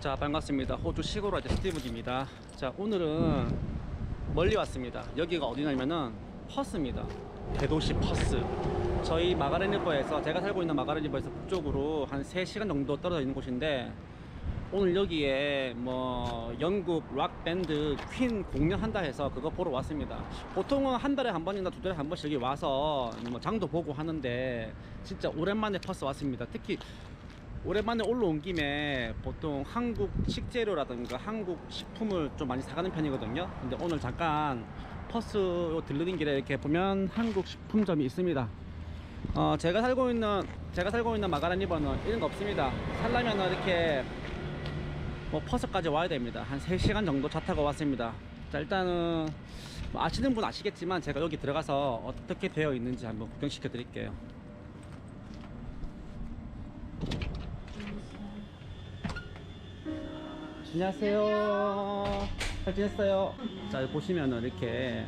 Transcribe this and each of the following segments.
자 반갑습니다. 호주 시골 아재 스티브입니다. 자 오늘은 멀리 왔습니다. 여기가 어디냐면은 퍼스입니다. 대도시 퍼스. 저희 마가렛 리버에서 제가 살고 있는 마가렛 리버에서 북쪽으로 한 3시간 정도 떨어져 있는 곳인데 오늘 여기에 뭐 영국 락 밴드 퀸 공연한다 해서 그거 보러 왔습니다. 보통은 한 달에 한 번이나 두 달에 한 번씩 여기 와서 뭐 장도 보고 하는데 진짜 오랜만에 퍼스 왔습니다. 특히 오랜만에 올라온 김에 보통 한국 식재료라든가 한국 식품을 좀 많이 사가는 편이거든요. 근데 오늘 잠깐 퍼스 들르는 길에 이렇게 보면 한국 식품점이 있습니다. 어, 제가 살고 있는 제가 살고 있는 마가렛 리버는 이런 거 없습니다. 살려면 이렇게 뭐 퍼스까지 와야 됩니다. 한 3시간 정도 차 타고 왔습니다. 자, 일단은 뭐 아시는 분 아시겠지만 제가 여기 들어가서 어떻게 되어 있는지 한번 구경시켜 드릴게요. 안녕하세요. 잘 지냈어요? 자, 보시면은 이렇게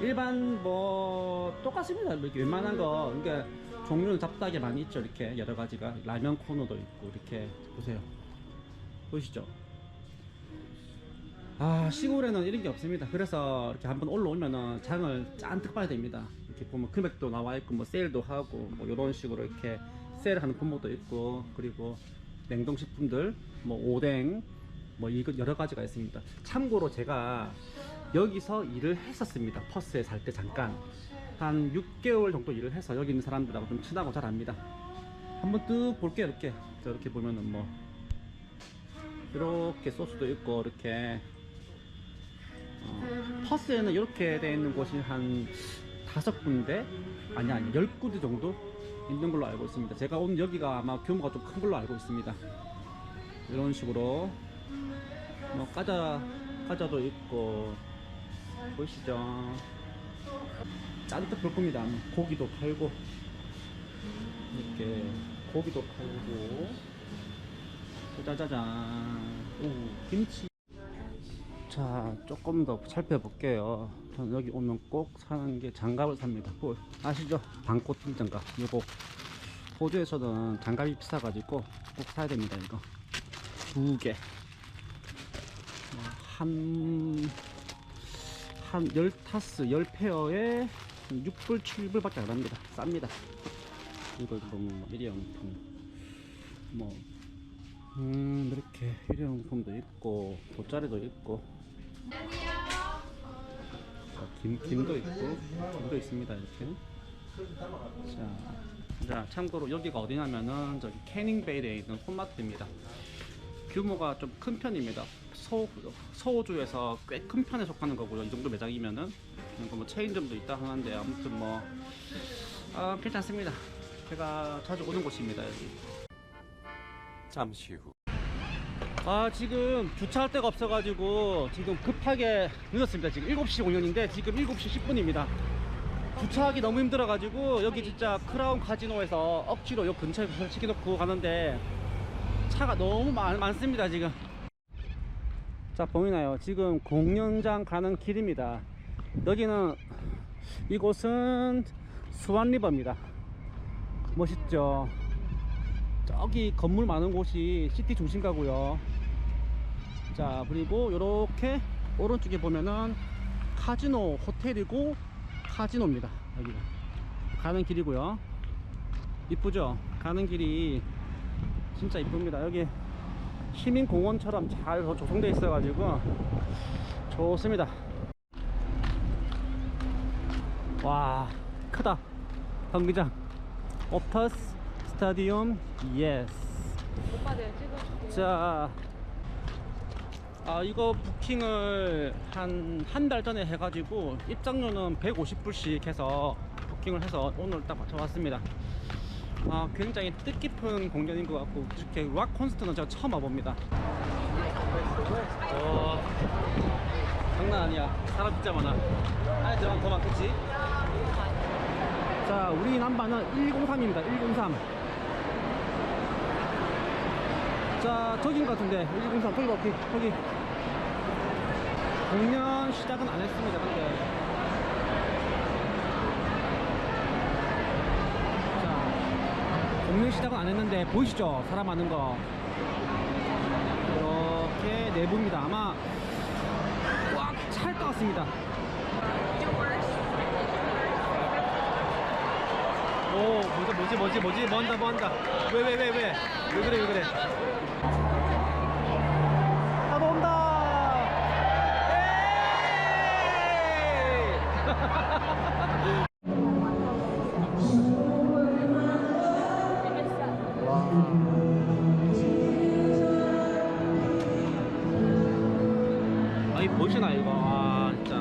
일반 뭐 똑같습니다. 이렇게 웬만한 거 그러니까 종류는 잡다하게 많이 있죠. 이렇게 여러 가지가 라면 코너도 있고 이렇게 보세요. 보이시죠? 아 시골에는 이런 게 없습니다. 그래서 이렇게 한번 올라오면은 장을 잔뜩 봐야 됩니다. 이렇게 보면 금액도 나와 있고 뭐 세일도 하고 뭐 이런 식으로 이렇게 세일하는 품목도 있고 그리고 냉동식품들 뭐 오뎅 뭐 이거 여러 가지가 있습니다. 참고로 제가 여기서 일을 했었습니다. 퍼스에 살 때 잠깐 한 6개월 정도 일을 해서 여기 있는 사람들하고 좀 친하고 잘 압니다. 한번 뚝 볼게요. 이렇게 자, 이렇게 보면은 뭐 이렇게 소스도 있고 이렇게 어, 퍼스에는 이렇게 되어 있는 곳이 한 다섯 군데 아니 아니 열 군데 정도 있는 걸로 알고 있습니다. 제가 오늘 여기가 아마 규모가 좀 큰 걸로 알고 있습니다. 이런 식으로 뭐 과자 과자도 있고 보이시죠? 짜릿한 볼 겁니다. 고기도 팔고 이렇게 고기도 팔고 짜자잔 오 김치 자 조금 더 살펴볼게요. 저는 여기 오면 꼭 사는 게 장갑을 삽니다. 뭐, 아시죠? 방코팅 장갑. 요거. 호주에서는 장갑이 비싸 가지고 꼭 사야 됩니다 이거. 두개한 한 10타스 10페어에 6불 7불 밖에 안 합니다. 쌉니다. 이거 뭐 일회용품. 뭐 음, 이렇게 일회용품도 있고 돗자리도 있고. 자, 김, 김도 있고 김도 있습니다 이렇게. 자, 자 참고로 여기가 어디냐면은 저기 캐닝베이에 있는 홈마트입니다. 규모가 좀 큰 편입니다. 서, 서호주에서 꽤 큰 편에 속하는 거고요. 이 정도 매장이면은. 뭐 체인점도 있다 하는데 아무튼 뭐 아, 괜찮습니다. 제가 자주 오는 곳입니다 여기 잠시 후. 아 지금 주차할 데가 없어가지고 지금 급하게 늦었습니다. 지금 7시 공연인데 지금 7시 10분입니다. 주차하기 너무 힘들어가지고 여기 진짜 크라운 카지노에서 억지로 요 근처에 설치해놓고 가는데 차가 너무 많, 많습니다 지금. 자 보이나요? 지금 공연장 가는 길입니다. 여기는 이곳은 수완리버입니다. 멋있죠 저기 건물 많은 곳이 시티 중심 가고요. 자 그리고 이렇게 오른쪽에 보면은 카지노 호텔이고 카지노입니다. 여기가. 가는 길이고요. 이쁘죠? 가는 길이 진짜 이쁩니다. 여기 시민공원처럼 잘 조성되어 있어 가지고 좋습니다. 와 크다. 경기장. 옵터스 스타디움 예스 오빠 내가 찍어줄게. 자, 아 이거 부킹을 한 한 달 전에 해가지고 입장료는 150불씩 해서 부킹을 해서 오늘 딱 맞춰왔습니다. 아 굉장히 뜻깊은 공연인 것 같고 이렇게 락 콘서트는 제가 처음 와봅니다. 와, 장난 아니야. 사람 진짜 많아. 안에 들어가면 더 많겠지? 자, 우리 남바는 103입니다. 103. 자, 저긴 것 같은데. 103, 저기 봐, 저기. 저기. 공연 시작은 안 했습니다, 근데. 자, 공연 시작은 안 했는데, 보이시죠? 사람 많은 거. 내부입니다. 아마 꽉 찰 것 같습니다. 오, 뭐지, 뭐지, 뭐지, 뭐지, 뭔다, 뭔다. 왜, 왜, 왜, 왜? 왜 그래, 왜 그래? 다 온다! 에이! 아이 보이시나 이거 아 진짜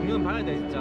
공연 봐야 돼 진짜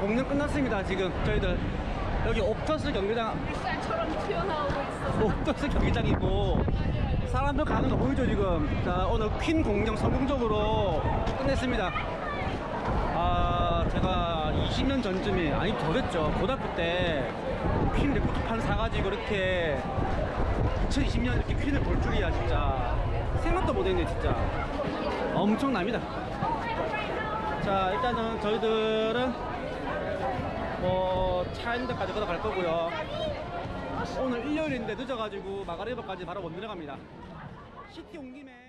공연 끝났습니다 지금. 저희들 여기 옵터스 경기장 쌀처럼 튀어나오고 있어. 옵터스 경기장이고 사람들 가는 거 보이죠 지금? 자 오늘 퀸 공연 성공적으로 끝냈습니다. 아 제가 20년 전쯤에 아니 더 됐죠. 고등학교 때 퀸 레코드판 사가지고 이렇게 2020년 이렇게 퀸을 볼 줄이야 진짜. 생각도 못했네 진짜. 엄청납니다. 자 일단은 저희들은 뭐 차있는 데까지 걸어갈 거고요. 오늘 일요일인데 늦어가지고 마가리바까지 바로 못 내려갑니다. 시티 온 김에